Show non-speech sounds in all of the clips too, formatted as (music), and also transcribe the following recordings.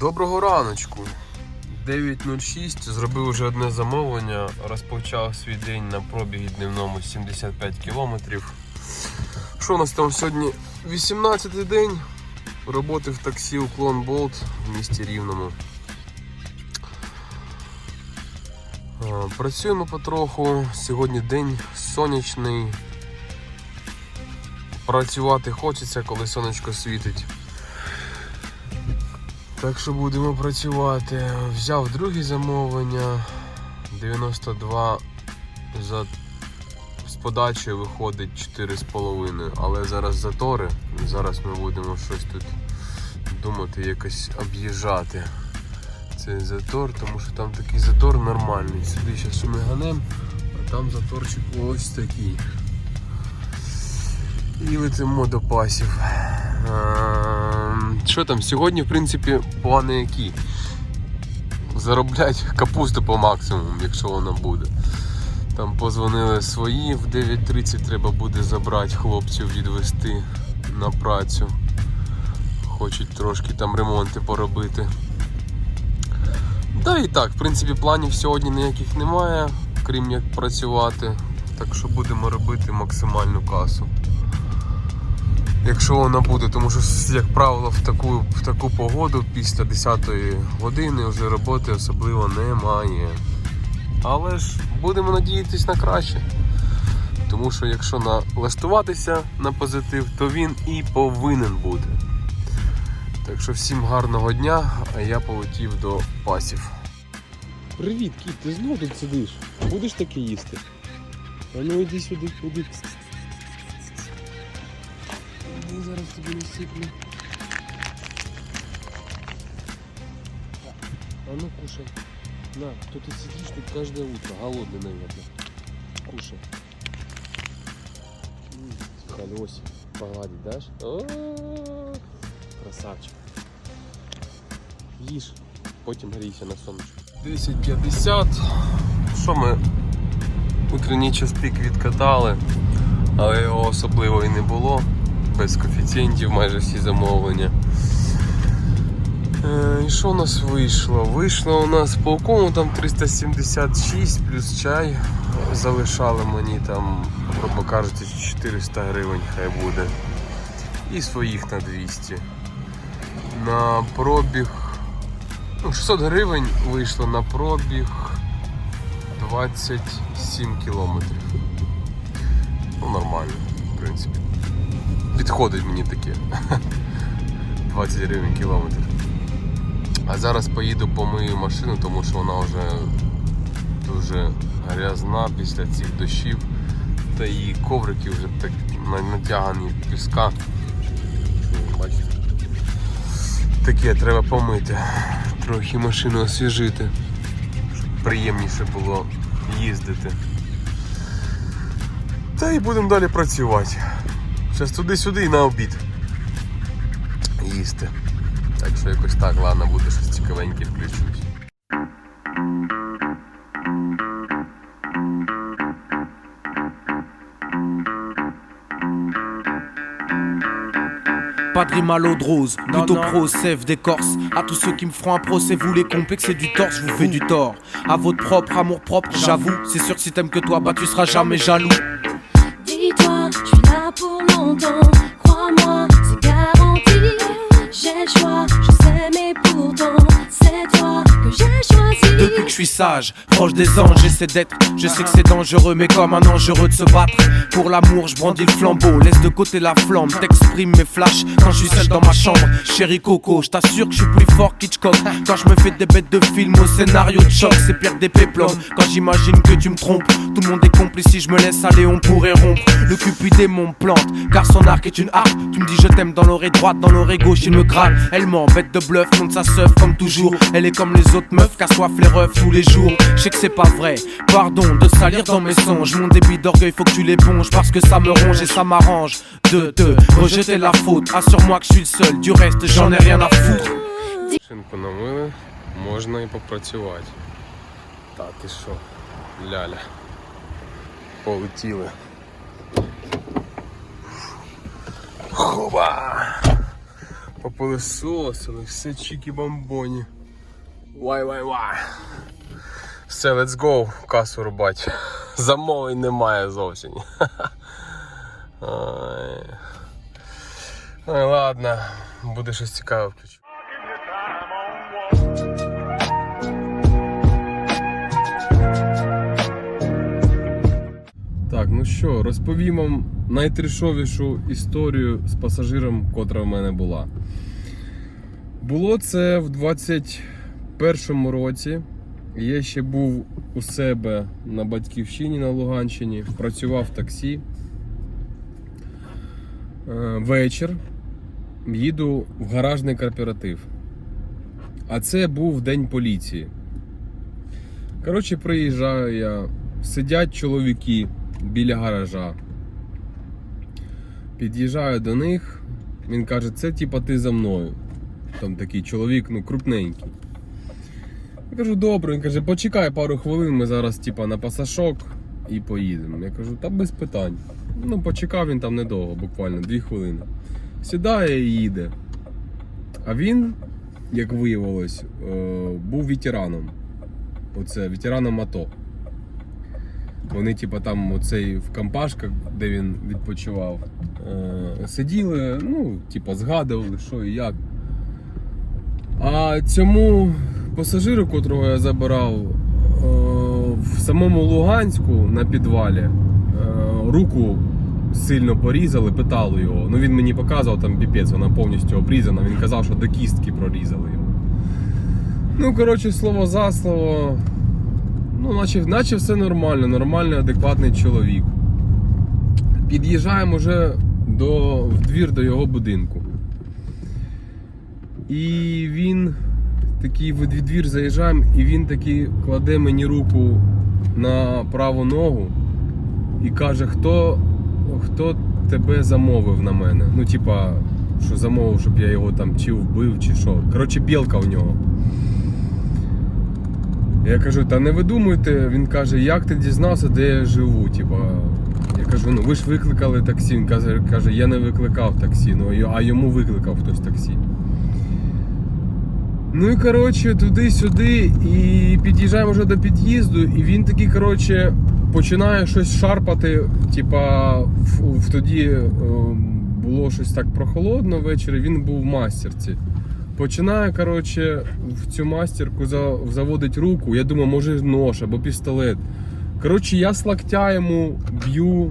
Доброго раночку. 9.06, зробив вже одне замовлення, розпочав свій день на пробігі дневному 75 кілометрів. Що у нас там сьогодні? 18-й день роботи в таксі Уклон Болт в місті Рівному. Працюємо потроху. Сьогодні день сонячний. Працювати хочеться, коли сонечко світить. Так що будемо працювати. Взяв друге замовлення. 92 за з подачею виходить 4,5. Але зараз затори. Зараз ми будемо щось тут думати, якось об'їжджати. Цей затор, тому що там такий затор нормальний. Сюди зараз ми ганем, а там заторчик ось такий. І летимо до пасів. Ем, Що там? Сьогодні, в принципі, плани які? Зароблять капусту по максимуму, якщо вона буде. Там позвонили свої, в 9.30 треба буде забрати хлопців, відвести на працю. Хочуть трошки там ремонти поробити. Та і так, в принципі, планів сьогодні ніяких немає, крім як працювати. Так що будемо робити максимальну касу. Якщо вона буде, тому що, як правило, в таку, в таку погоду після 10 години вже роботи особливо немає. Але ж будемо надіятись на краще. Тому що якщо налаштуватися на позитив, то він і повинен бути. Так що всім гарного дня, а я полетів до пасів. Привіт, кіт, ти знову тут сидиш? Будеш таке їсти? А ну іди сюди, іди. Зараз тобі насиплю. А ну кушай. На, то ты сидишь тут каждое утро, голодный, наверное. Кушай. Колесик погладить дашь? Красавчик. Їж, потім грійся на сонечку. 10.50. Що ми утренній час пік відкатали, але його особливо і не було. Без коефіцієнтів майже всі замовлення. Е, І що у нас вийшло? Вийшло у нас по кому там 376 плюс чай. Залишали мені там, грубо кажучи, 400 гривень хай буде. І своїх на 200. На пробіг. Ну, 600 гривень вийшло на пробіг 27 кілометрів. Ну, нормально, в принципі. Підходить мені таке. (laughs) 20 гривень кілометр. А зараз поїду помию машину, тому що вона вже дуже грязна після цих дощів. Та і коврики вже так натягані піска. Бачите? Таке треба помити. Трохи машину освіжити, щоб приємніше було їздити. Та й будемо далі працювати. Зараз туди-сюди і на обід. Їсти. Так що якось так, ладно, буде щось цікавеньке включусь. Pas de rime à l'eau de rose, plutôt pro, sève d'écorce. À tous ceux qui me feront un procès, vous les complexez du torse, je vous fais du tort. À votre propre amour propre, j'avoue. C'est sûr que si t'aimes que toi, bah tu seras jamais jaloux. Proche des anges, j'essaie d'être. Je sais que c'est dangereux, mais comme un dangereux de se battre. Pour l'amour, je brandis le flambeau, laisse de côté la flamme. T'exprimes mes flashs quand je suis seul dans ma chambre. Chérie Coco, je t'assure que je suis plus fort qu'Hitchcock. Quand je me fais des bêtes de film au scénario de choc, c'est pire des péplums. Quand j'imagine que tu me trompes, tout le monde est complice. Si je me laisse aller, on pourrait rompre. Le cupidé mon plante, car son arc est une harpe. Tu me dis je t'aime dans l'oreille droite, dans l'oreille gauche, il me gratte. Elle ment, bête de bluff, contre sa seuf comme toujours. Elle est comme les autres meufs, qu'assoif les refs tous les jours. Je sais que c'est pas vrai, pardon de salir dans mes songes. Mon débit d'orgueil, faut que tu l'éponges parce que ça me ronge et ça m'arrange. De te rejeter la faute, assure-moi que je suis le seul. Du reste, j'en ai rien à foutre. Шинку намили, можна і попрацювати. Та ти що, ляля. Полетіли. Хоба! Попилисосили, все чікі-бомбоні. Вай-вай-вай. Все, let's go, касу рубать. (laughs) Замовлень немає зовсім. (laughs) Ой. Ой, ладно, буде щось цікаве включу. Так, ну що, розповім вам найтрішовішу історію з пасажиром, котра в мене була. Було це в 21-му році. Я ще був у себе на батьківщині на Луганщині, працював в таксі. Е, Вечір їду в гаражний кооператив. А це був день поліції. Коротше, приїжджаю я, сидять чоловіки біля гаража. Під'їжджаю до них, він каже, це типа ти за мною. Там такий чоловік, ну, крупненький. Я кажу, добре, він каже, почекай пару хвилин, ми зараз типа на пасашок і поїдемо. Я кажу, та без питань. Ну, почекав він там недовго, буквально дві хвилини. Сідає і їде. А він, як виявилось, е, був ветераном. Оце ветераном АТО. Вони, типа, там оцей в компашках, де він відпочивав, е, сиділи, ну, типа, згадували, що і як. А цьому пасажиру, котрого я забирав, е, в самому Луганську на підвалі е, руку сильно порізали, питали його. Ну він мені показував там піпець, вона повністю обрізана. Він казав, що до кістки прорізали його. Ну, коротше, слово за слово. Ну, наче, наче все нормально, нормальний, адекватний чоловік. Під'їжджаємо вже до, в двір до його будинку. І він такий в двір заїжджаємо, і він такий кладе мені руку на праву ногу і каже, хто, хто тебе замовив на мене. Ну, типа, що замовив, щоб я його там чи вбив, чи що. Коротше, білка в нього. Я кажу, та не видумуйте, він каже, як ти дізнався, де я живу. Типа, я кажу, ну ви ж викликали таксі. Він каже, каже, я не викликав таксі, ну, а йому викликав хтось таксі. Ну і коротше, туди-сюди, і під'їжджаємо вже до під'їзду, і він такий, коротше, починає щось шарпати. Типа, в, в тоді е, було щось так прохолодно ввечері, він був в мастерці. Починає, коротше, в цю мастерку за, заводить руку. Я думаю, може нож або пістолет. Коротше, я з локтя йому б'ю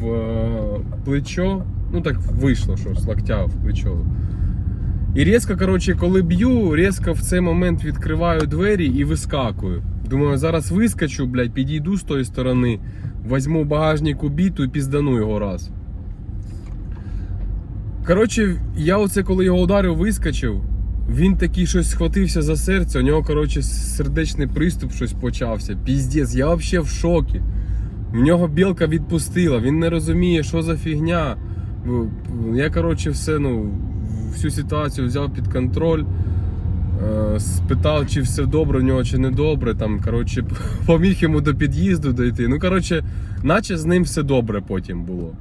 в е, плечо. Ну так вийшло, що з локтя в плечо. І різко, коротше, коли б'ю, різко в цей момент відкриваю двері і вискакую. Думаю, зараз вискочу, блядь, підійду з тої сторони, візьму в багажнику біту і піздану його раз. Коротше, я оце коли його ударив, вискочив. Він такий щось схватився за серце, у нього, коротше, сердечний приступ щось почався. Піздець, я взагалі в шокі. В нього білка відпустила, він не розуміє, що за фігня. Я, коротше, все, ну, всю ситуацію взяв під контроль. е, Спитав, чи все добре у нього, чи не добре. Там, коротше, (laughs) поміг йому до під'їзду дойти. Ну, коротше, наче з ним все добре потім було.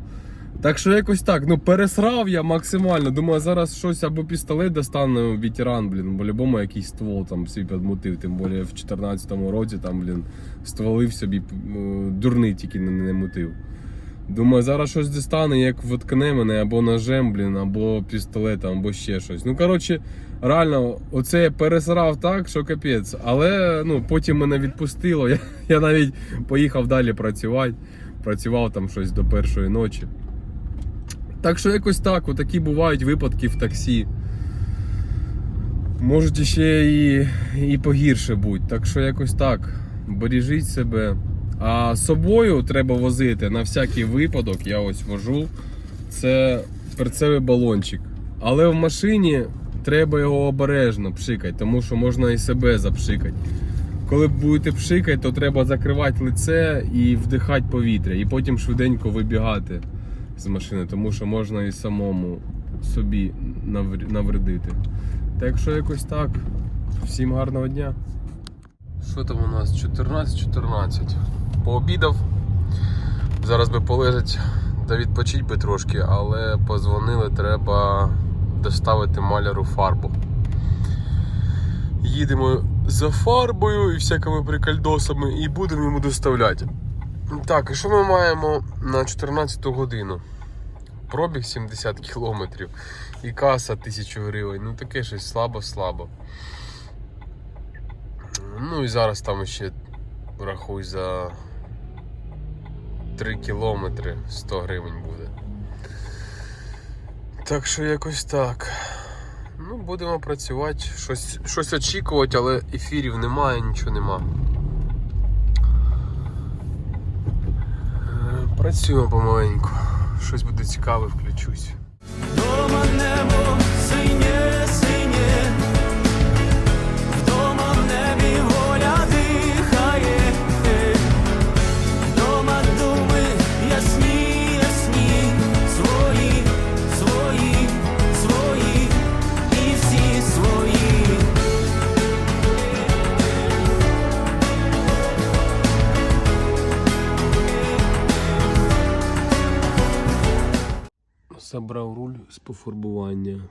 Так що якось так, ну пересрав я максимально. Думаю, зараз щось або пістолет достану ветеран, блін, по-любому якийсь ствол там собі підмутив. Тим більше в 2014 році там, блін, стволив собі, дурний тільки не, не мутив. Думаю, зараз щось дістане, як воткне мене або ножем, блін, або пістолетом, або ще щось. Ну, коротше, реально, оце я пересрав так, що капець. Але ну, потім мене відпустило. (laughs) Я, я навіть поїхав далі працювати. Працював там щось до першої ночі. Так що якось так, отакі бувають випадки в таксі. Можуть ще і, і погірше бути. Так що якось так. Бережіть себе. А з собою треба возити на всякий випадок, я ось вожу. Це перцевий балончик. Але в машині треба його обережно пшикати, тому що можна і себе запшикати. Коли будете пшикати, то треба закривати лице і вдихати повітря, і потім швиденько вибігати з машини, тому що можна і самому собі навредити. Так що якось так. Всім гарного дня. Що там у нас? 14-14. Пообідав. Зараз би полежать да відпочить би трошки, але позвонили, треба доставити маляру фарбу. Їдемо за фарбою і всякими прикольдосами і будемо йому доставляти. Так, і що ми маємо на 14 годину? Пробіг 70 кілометрів і каса 1000 гривень. Ну таке щось слабо-слабо. Ну і зараз там ще рахуй за 3 кілометри 100 гривень буде. Так що якось так. Ну, будемо працювати, щось, щось очікувати, але ефірів немає, нічого нема. Е, Працюємо помаленьку. Щось буде цікаве, включусь. Дома небо пофарбування.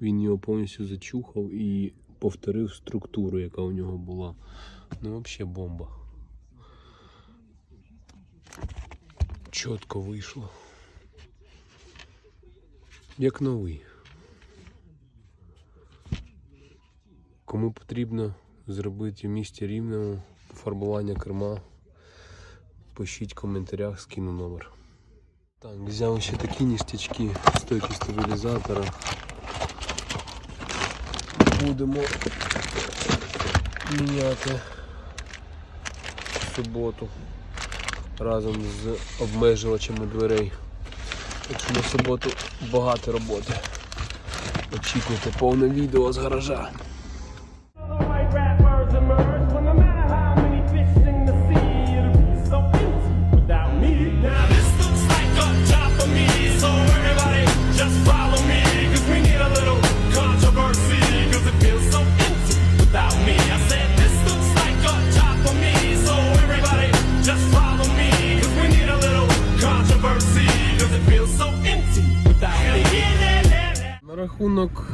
Він його повністю зачухав і повторив структуру, яка у нього була. Ну, взагалі бомба. Чітко вийшло. Як новий. Кому потрібно зробити в місті рівному пофарбування керма, пишіть в коментарях, скину номер. Так, взяв ще такі ніштячки, стойки стабілізатора. Будемо міняти в суботу разом з обмежувачами дверей. Так що на суботу багато роботи. Очікуйте повне відео з гаража. Рахунок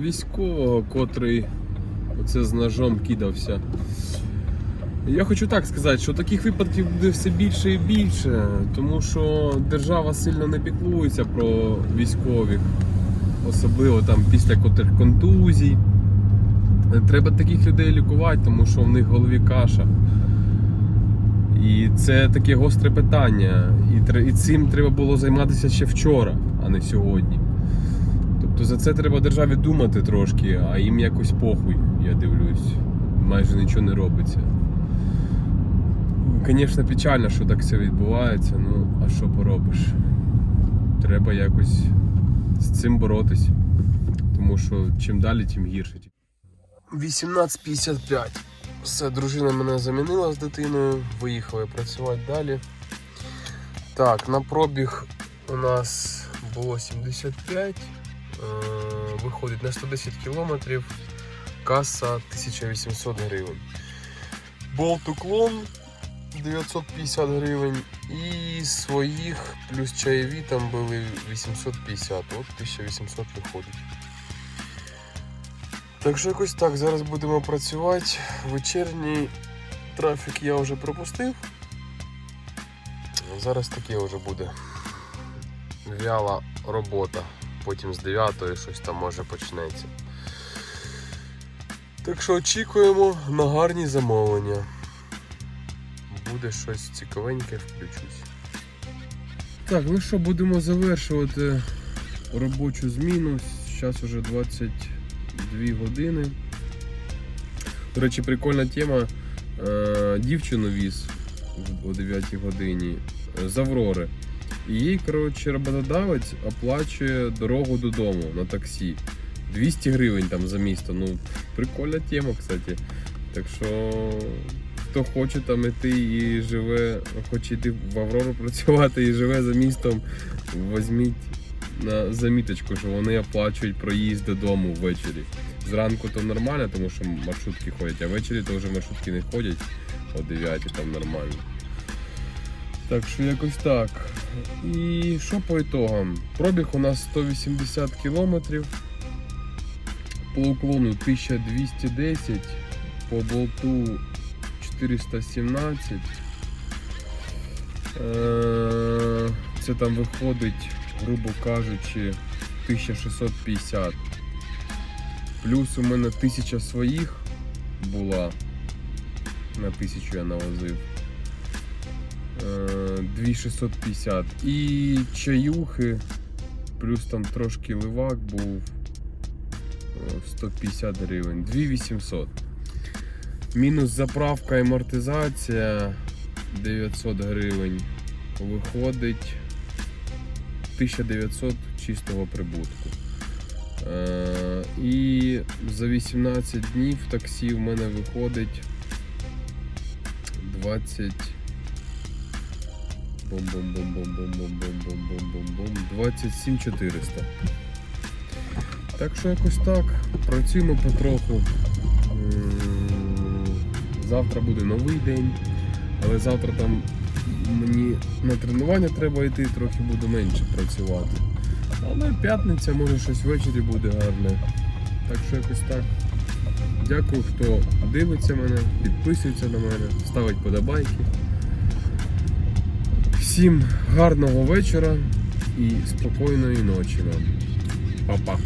військового, котрий оце з ножом кидався. Я хочу так сказати, що таких випадків буде все більше і більше, тому що держава сильно не піклується про військових, особливо там після котрих контузій. Треба таких людей лікувати, тому що в них в голові каша. І це таке гостре питання. І, цим треба було займатися ще вчора, а не сьогодні. Тобто за це треба державі думати трошки, а їм якось похуй, я дивлюсь. Майже нічого не робиться. Звісно, печально, що так все відбувається, ну а що поробиш? Треба якось з цим боротись. Тому що чим далі, тим гірше. 18.55. Все, дружина мене замінила з дитиною, виїхали працювати далі. Так, на пробіг у нас було 75. Е, виходить на 110 кілометрів, каса 1800 гривень. Болт уклон 950 гривень і своїх плюс чаєві там були 850, от 1800 виходить. Так що якось так, зараз будемо працювати. Вечірній трафік я вже пропустив. Зараз таке вже буде вяла робота. Потім з 9 щось там може почнеться. Так що очікуємо на гарні замовлення. Буде щось цікавеньке, включусь. Так, ну що, будемо завершувати робочу зміну. Зараз вже 22 години. До речі, прикольна тема. Е, Дівчину віз о 9 годині з Аврори. І їй, коротше, роботодавець оплачує дорогу додому на таксі. 200 гривень там за місто. Ну, прикольна тема, кстати. Так що, хто хоче там іти і живе, хоче йти в Аврору (laughs) працювати і живе за містом, візьміть на заміточку, що вони оплачують проїзд додому ввечері. Зранку то нормально, тому що маршрутки ходять, а ввечері то вже маршрутки не ходять о 9 там нормально. Так що якось так. І що по ітогам? Пробіг у нас 180 кілометрів. по уклону 1210, по болту 417. Е, Це там виходить, грубо кажучи, 1650. Плюс у мене 1000 своїх була. На 1000 я навозив. Е, 2650. І чаюхи, плюс там трошки ливак був. е, 150 гривень. 2800. Мінус заправка і амортизація 900 гривень. Виходить 1900 чистого прибутку. Е, і за 18 днів таксі в мене виходить 20. Бом-бом-бом-бом-бом-бом-бом-бом-бом-бом. 27 400. Так що якось так. Працюємо потроху. Завтра буде новий день, але завтра там мені на тренування треба йти, трохи буду менше працювати. Але п'ятниця, може щось ввечері буде гарне. Так що якось так. Дякую, хто дивиться мене, підписується на мене, ставить подобайки. Всім гарного вечора і спокійної ночі вам. Па-па.